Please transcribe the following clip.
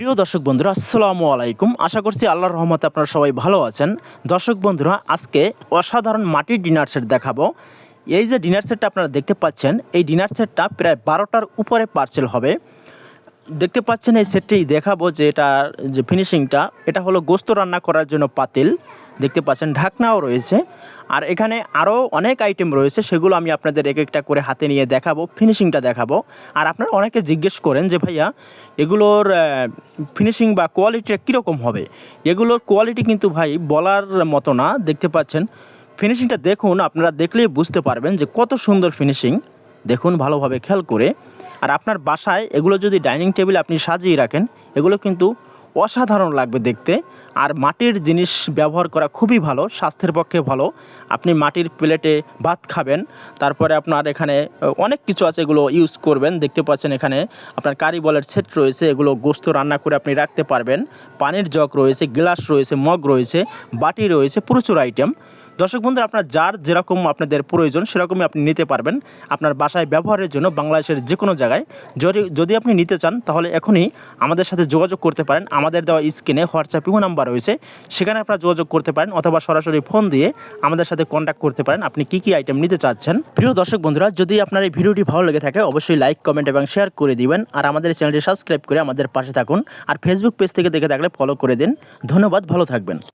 প্রিয় দর্শক বন্ধুরা, আসসালামু আলাইকুম। আশা করছি আল্লাহর রহমতে আপনারা সবাই ভালো আছেন। দর্শক বন্ধুরা, আজকে অসাধারণ মাটির ডিনার সেট দেখাবো। এই যে ডিনার সেটটা আপনারা দেখতে পাচ্ছেন, এই ডিনার সেটটা প্রায় বারোটার উপরে পার্সেল হবে। দেখতে পাচ্ছেন, এই সেটটি দেখাবো যে এটার যে ফিনিশিংটা এটা হলো গোস্ত রান্না করার জন্য পাতিল। দেখতে পাচ্ছেন, ঢাকনাও রয়েছে। আর এখানে আরও অনেক আইটেম রয়েছে, সেগুলো আমি আপনাদের এক একটা করে হাতে নিয়ে দেখাবো ফিনিশিংটা দেখাবো। আর আপনারা অনেকে জিজ্ঞেস করেন যে, ভাইয়া, এগুলোর ফিনিশিং বা কোয়ালিটিটা কীরকম হবে? এগুলোর কোয়ালিটি কিন্তু ভাই বলার মতো না, দেখতে পাচ্ছেন। ফিনিশিংটা দেখুন, আপনারা দেখলেই বুঝতে পারবেন যে, কত সুন্দর ফিনিশিং দেখুন ভালোভাবে খেয়াল করে। আর আপনার বাসায় এগুলো যদি ডাইনিং টেবিল আপনি সাজিয়ে রাখেন, এগুলো কিন্তু অসাধারণ লাগবে দেখতে। আর মাটির জিনিস ব্যবহার করা খুবই ভালো, স্বাস্থ্যের পক্ষে ভালো। আপনি মাটির প্লেটে ভাত খাবেন, তারপরে আপনার এখানে অনেক কিছু আছে এগুলো ইউজ করবেন। দেখতে পাচ্ছেন এখানে আপনার কারি বলের সেট রয়েছে, এগুলো গোস্ত রান্না করে আপনি রাখতে পারবেন। পানির জগ রয়েছে, গ্লাস রয়েছে, মগ রয়েছে, বাটি রয়েছে, প্রচুর আইটেম দর্শক বন্ধুরা, আপনার যার যেরকম আপনাদের প্রয়োজন, সেরকমই আপনি নিতে পারবেন আপনার বাসায় ব্যবহারের জন্য বাংলাদেশের যে কোনো জায়গায়। যদি যদি আপনি নিতে চান, তাহলে এখনই আমাদের সাথে যোগাযোগ করতে পারেন। আমাদের দেওয়া স্ক্রিনে হোয়াটসঅ্যাপ ইমো নাম্বার রয়েছে। সেখানে আপনারা যোগাযোগ করতে পারেন অথবা সরাসরি ফোন দিয়ে আমাদের সাথে কন্ট্যাক্ট করতে পারেন। আপনি কী কী আইটেম নিতে চাচ্ছেন? প্রিয় দর্শক বন্ধুরা, যদি আপনার এই ভিডিওটি ভালো লেগে থাকে, অবশ্যই লাইক কমেন্ট এবং শেয়ার করে দিবেন। আর আমাদের চ্যানেলটি সাবস্ক্রাইব করে আমাদের পাশে থাকুন। আর ফেসবুক পেজ থেকে দেখে থাকলে ফলো করে দিন। ধন্যবাদ, ভালো থাকবেন।